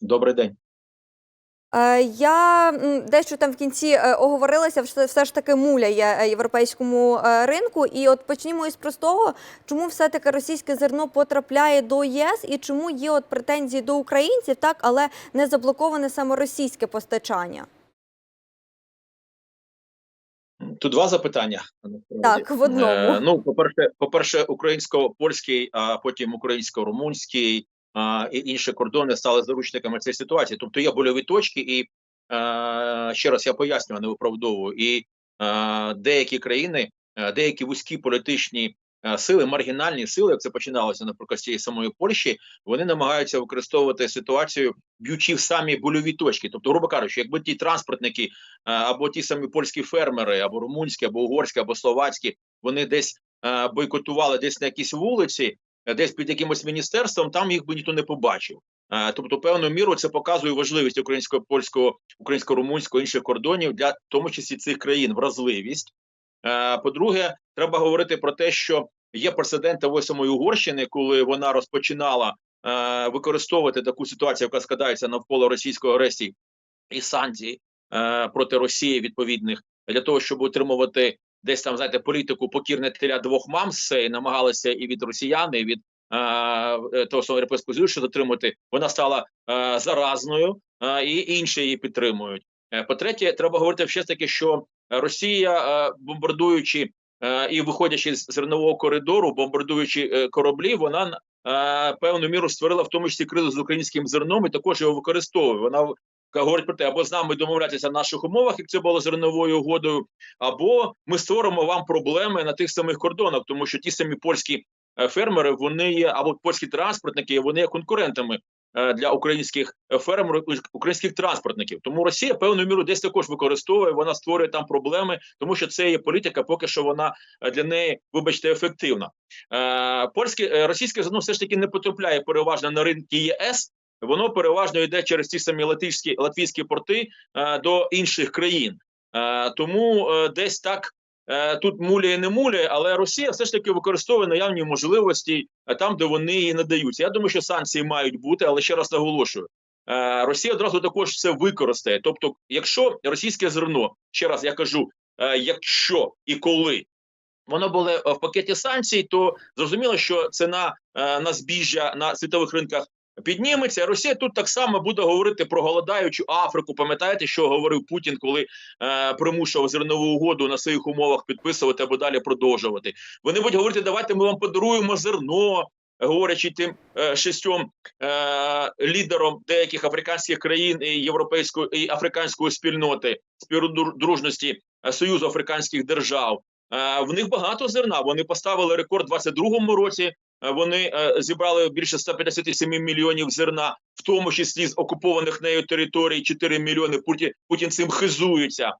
Добрий день. Е, Я дещо там в кінці е, оговорилася, все, все ж таки муляє е, європейському ринку. І от почнімо із простого, чому все-таки російське зерно потрапляє до ЄС і чому є от претензії до українців, так, але не заблоковане саме російське постачання? Тут два запитання. Так, в одному. Е, ну, по-перше, по-перше, українсько-польський, а потім українсько-румунський а, і інші кордони стали заручниками цієї ситуації. Тобто є больові точки, і е, ще раз я пояснюю, а не виправдовую. І е, деякі країни, е, деякі вузькі політичні сили, маргінальні сили, як це починалося, наприклад, з цієї самої Польщі, вони намагаються використовувати ситуацію, б'ючи в самі больові точки. Тобто, грубо кажучи, якби ті транспортники або ті самі польські фермери, або румунські, або угорські, або словацькі, вони десь бойкотували десь на якійсь вулиці, десь під якимось міністерством, там їх би ніхто не побачив. Е, Тобто, певною мірою це показує важливість українського, польського, українсько-румунського інших кордонів для в тому числі цих країн вразливість. Е, По-друге, треба говорити про те, що є прецеденти восьмої Угорщини, коли вона розпочинала е, використовувати таку ситуацію, яка складається навколо російської агресії і санкцій е, проти Росії відповідних для того, щоб утримувати десь там знаєте політику покірне теля двох мам з і намагалися і від росіян, і від е, е, того самого європейського союзу дотримати. Вона стала е, заразною, е, і інші її підтримують. Е, По-третє, треба говорити ж таки, що Росія, е, бомбардуючи е, і виходячи з зернового коридору, бомбардуючи е, кораблі, вона певну міру створила в тому числі кризу з українським зерном і також його використовує. Вона говорить про те, або з нами домовлятися на наших умовах, як це було зерновою угодою, або ми створимо вам проблеми на тих самих кордонах, тому що ті самі польські е, фермери, вони є або польські транспортники, вони є конкурентами е, для українських е, фермерів, українських транспортників. Тому Росія певною мірою десь також використовує, вона створює там проблеми, тому що це є політика, поки що вона для неї, вибачте, ефективна. Польське російське зерно все ж таки не потрапляє переважно на ринки ЄС. Воно переважно йде через ті самі латвійські латвійські порти е, до інших країн. Е, тому е, десь так тут муляє, не муляє, але Росія все ж таки використовує наявні можливості там, де вони її надаються. Я думаю, що санкції мають бути, але ще раз наголошую. Росія одразу також це використає. Тобто, якщо російське зерно, ще раз я кажу, якщо і коли воно було в пакеті санкцій, то зрозуміло, що ціна на збіжжя на світових ринках підніметься. Росія тут так само буде говорити про голодаючу Африку. Пам'ятаєте, що говорив Путін, коли е, примушував зернову угоду на своїх умовах підписувати або далі продовжувати. Вони будуть говорити, давайте ми вам подаруємо зерно. Говорячи тим е, шістьом е, лідерам деяких африканських країн і європейської і африканської спільноти співдружності е, Союзу африканських держав, е, в них багато зерна. Вони поставили рекорд у 22-му році. Е, Вони е, зібрали більше 157 мільйонів зерна, в тому числі з окупованих нею територій 4 мільйони. Путін, цим хизується.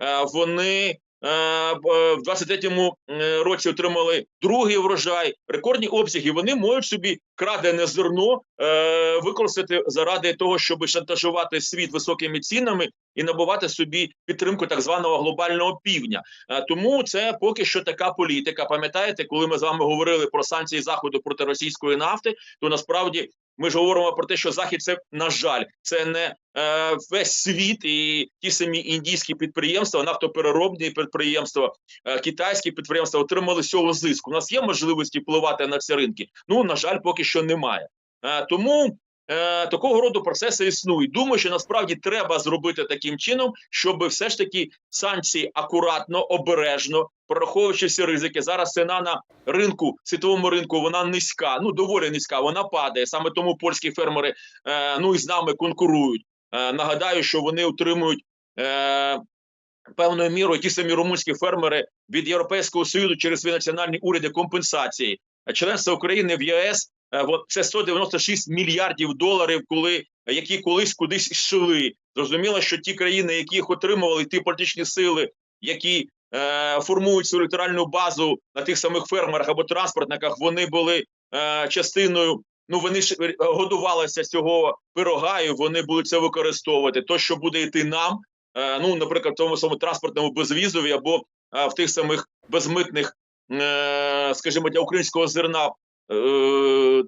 Е, Вони в 23-му е, році отримали другий врожай, рекордні обсяги. Вони можуть собі крадене зерно е, використати заради того, щоб шантажувати світ високими цінами і набувати собі підтримку так званого глобального півдня. Е, Тому це поки що така політика. Пам'ятаєте, коли ми з вами говорили про санкції заходу проти російської нафти, то насправді ми ж говоримо про те, що захід це на жаль, це не е, весь світ і ті самі індійські підприємства, нафтопереробні підприємства, е, китайські підприємства отримали цього зиску. У нас є можливості впливати на ці ринки. Ну на жаль, поки що немає. Е, тому е, такого роду процеси існують. Думаю, що насправді треба зробити таким чином, щоб все ж таки санкції акуратно, обережно, прораховуючи всі ризики. Зараз ціна на ринку, світовому ринку, вона низька, ну доволі низька. Вона падає. Саме тому польські фермери е, ну і з нами конкурують. Е, нагадаю, що вони отримують. Е, Певною мірою ті самі румунські фермери від Європейського союзу через свої національні уряди компенсації. Членство України в ЄС е, це 196 мільярдів доларів, коли які колись кудись йшли. Зрозуміло, що ті країни, які їх отримували, ті політичні сили, які формують свою електоральну базу на тих самих фермерах або транспортниках, вони були е, частиною. Ну вони ж е, годувалися цього пирога, і вони будуть це використовувати. То, що буде йти нам, е, ну наприклад, в тому самому транспортному безвізові або е, в тих самих безмитних, е, скажімо, для українського зерна е,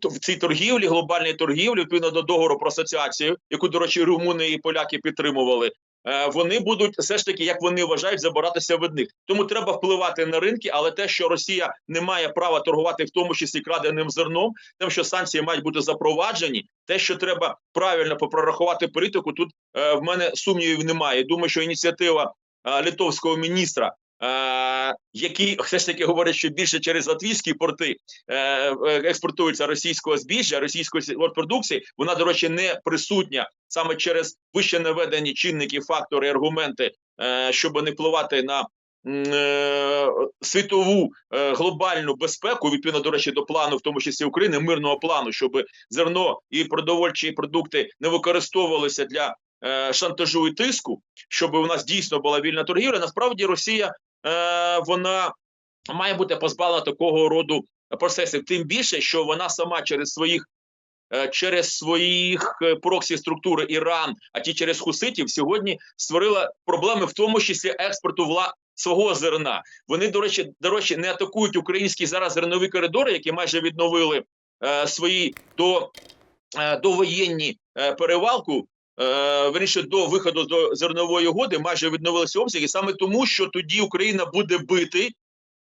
в цій торгівлі, глобальній торгівлі, відповідно до договору про асоціацію, яку, до речі, румуни і поляки підтримували. Е, Вони будуть все ж таки, як вони вважають, забиратися від них. Тому треба впливати на ринки, але те, що Росія не має права торгувати, в тому числі краденим зерном, тим, що санкції мають бути запроваджені, те, що треба правильно попрорахувати політику, тут е, в мене сумнівів немає. Думаю, що ініціатива е, литовського міністра, е, який все ж таки говорить, що більше через латвійські порти е, е, експортується російського збіжжя, російської сільгосппродукції, вона, до речі, не присутня саме через вище наведені чинники, фактори, аргументи, щоб не впливати на світову глобальну безпеку, відповідно, до речі, до плану, в тому числі України, мирного плану, щоб зерно і продовольчі продукти не використовувалися для шантажу і тиску, щоб у нас дійсно була вільна торгівля. Насправді Росія вона має бути позбавлена такого роду процесів, тим більше, що вона сама через своїх. е, Через своїх е, проксі структури Іран, а ті через хуситів, сьогодні створила проблеми, в тому числі експорту вла свого зерна. Вони, до речі, до речі, не атакують українські зараз зернові коридори, які майже відновили е, свої до, е, довоєнні е, перевалку. Е, верніше до виходу до зернової угоди майже відновилися обсяги саме тому, що тоді Україна буде бити,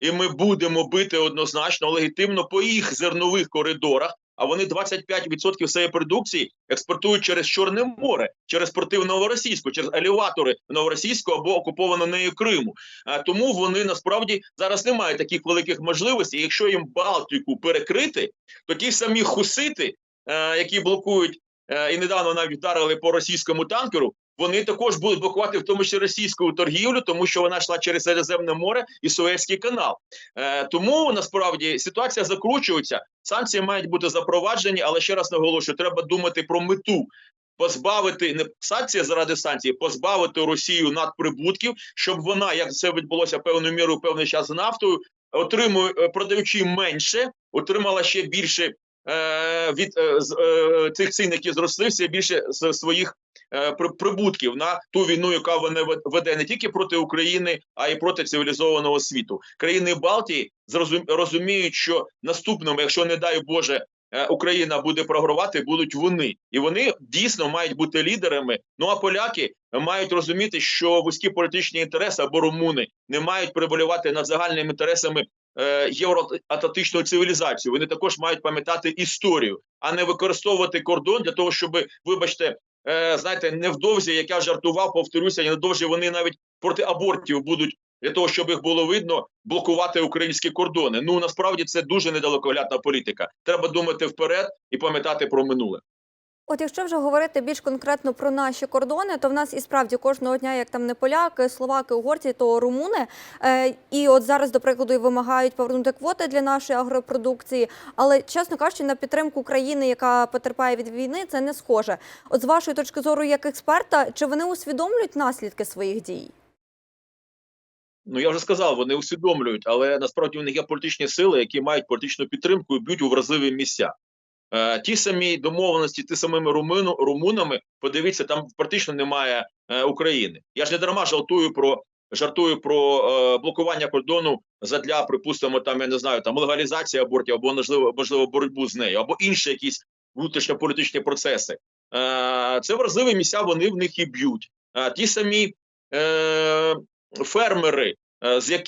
і ми будемо бити однозначно легітимно по їх зернових коридорах. А вони 25% своєї продукції експортують через Чорне море, через порти в Новоросійську, через елеватори в Новоросійську або окуповано нею Криму. А тому вони насправді зараз не мають таких великих можливостей. Якщо їм Балтику перекрити, то ті самі хусити, е, які блокують е, і недавно навіть вдарили по російському танкеру. Вони також будуть блокувати в тому числі російську торгівлю, тому що вона йшла через Середземне море і Суецький канал. Е, тому насправді ситуація закручується. Санкції мають бути запроваджені, але ще раз наголошую, треба думати про мету. Позбавити не санкції заради санкцій, позбавити Росію надприбутків, щоб вона, як це відбулося певною мірою, певний час з нафтою, отримує е, продаючи менше, отримала ще більше е, від е, з, е, цих цін, які зросли, все більше з своїх е, прибутків на ту війну, яка вона веде не тільки проти України, а й проти цивілізованого світу. Країни Балтії розуміють, що наступному, якщо не дай Боже. е, Україна буде програвати, будуть вони, і вони дійсно мають бути лідерами. Ну а поляки мають розуміти, що вузькі політичні інтереси або румуни не мають приболювати над загальними інтересами е, євроатлантичної цивілізації. Вони також мають пам'ятати історію, а не використовувати кордон для того, щоб, вибачте, е, знаєте, невдовзі, як я жартував, повторюся, невдовзі вони навіть проти абортів будуть для того, щоб їх було видно, блокувати українські кордони. Ну насправді це дуже недалекоглядна політика. Треба думати вперед і пам'ятати про минуле. От якщо вже говорити більш конкретно про наші кордони, то в нас і справді кожного дня, як там не поляки, словаки, угорці, то румуни. Е, і от зараз, до прикладу, вимагають повернути квоти для нашої агропродукції. Але чесно кажучи, на підтримку країни, яка потерпає від війни, це не схоже. От з вашої точки зору, як експерта, чи вони усвідомлюють наслідки своїх дій? Ну я вже сказав, вони усвідомлюють, але насправді в них є політичні сили, які мають політичну підтримку і б'ють у вразливі місця. Е, ті самі домовленості, ті самими румуну, румунами, подивіться, там практично немає е, України. Я ж не дарма жартую про жартую про е, блокування кордону задля, припустимо, там я не знаю, там легалізації абортів або можливо, можливо боротьбу з нею, або інші якісь внутрішньополітичні процеси. Це вразливі місця, вони в них і б'ють. Ті самі фермери,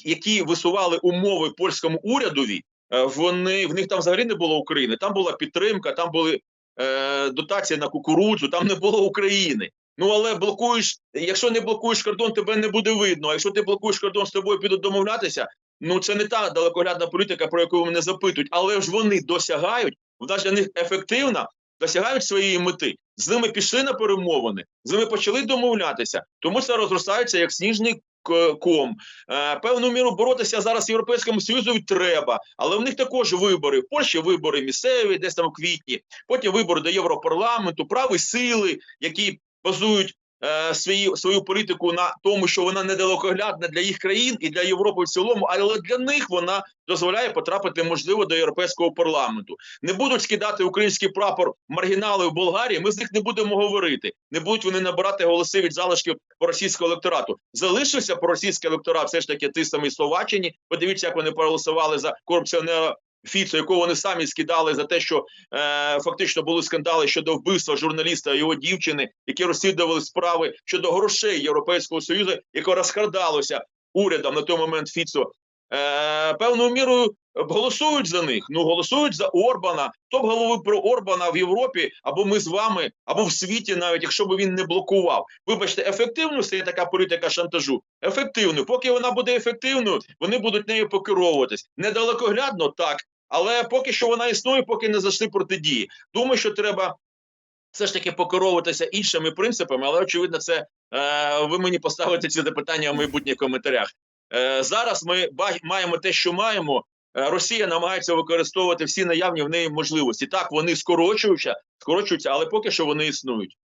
які висували умови польському урядові, вони в них там взагалі не було України. Там була підтримка, там були е, дотації на кукурудзу, там не було України. Ну але блокуєш, якщо не блокуєш кордон, тебе не буде видно. А якщо ти блокуєш кордон, з тобою підуть домовлятися. Ну це не та далекоглядна політика, про яку мене запитують, але ж вони досягають, вона для них ефективна, досягають своєї мети. З ними пішли на перемовини, з ними почали домовлятися. Тому це розростається як сніжний ком. Е, певну міру боротися зараз Європейському Союзу треба, але в них також вибори. В Польщі вибори місцеві, десь там у квітні, потім вибори до Європарламенту, прави сили, які базують е, свої, свою політику на тому, що вона недалекоглядна для їх країн і для Європи в цілому, але для них вона дозволяє потрапити, можливо, до європейського парламенту. Не будуть скидати український прапор маргінали в Болгарії. Ми з них не будемо говорити. Не будуть вони набирати голоси від залишків російського електорату. Залишився російський електорат, все ж таки ти самий Словаччині. Подивіться, як вони проголосували за корупціонера Фіцо, якого вони самі скидали за те, що е, фактично були скандали щодо вбивства журналіста його дівчини, які розслідували справи щодо грошей Європейського союзу, яке розкрадалося урядом на той момент Фіцо. Е, певною мірою голосують за них. Ну голосують за Орбана. Хто б говорив про Орбана в Європі, або ми з вами, або в світі, навіть якщо б він не блокував. Вибачте, ефективною стає така політика шантажу. Ефективною. Поки вона буде ефективною, вони будуть нею покеровуватись. Недалекоглядно так, але поки що вона існує, поки не зайшли протидії. Думаю, що треба. Все ж таки покеровуватися іншими принципами, але очевидно, це е, ви мені поставите ці запитання в майбутніх коментарях. Е, зараз ми маємо те, що маємо. Е, Росія намагається використовувати всі наявні в неї можливості. Так, вони скорочуються, скорочуються, але поки що вони існують.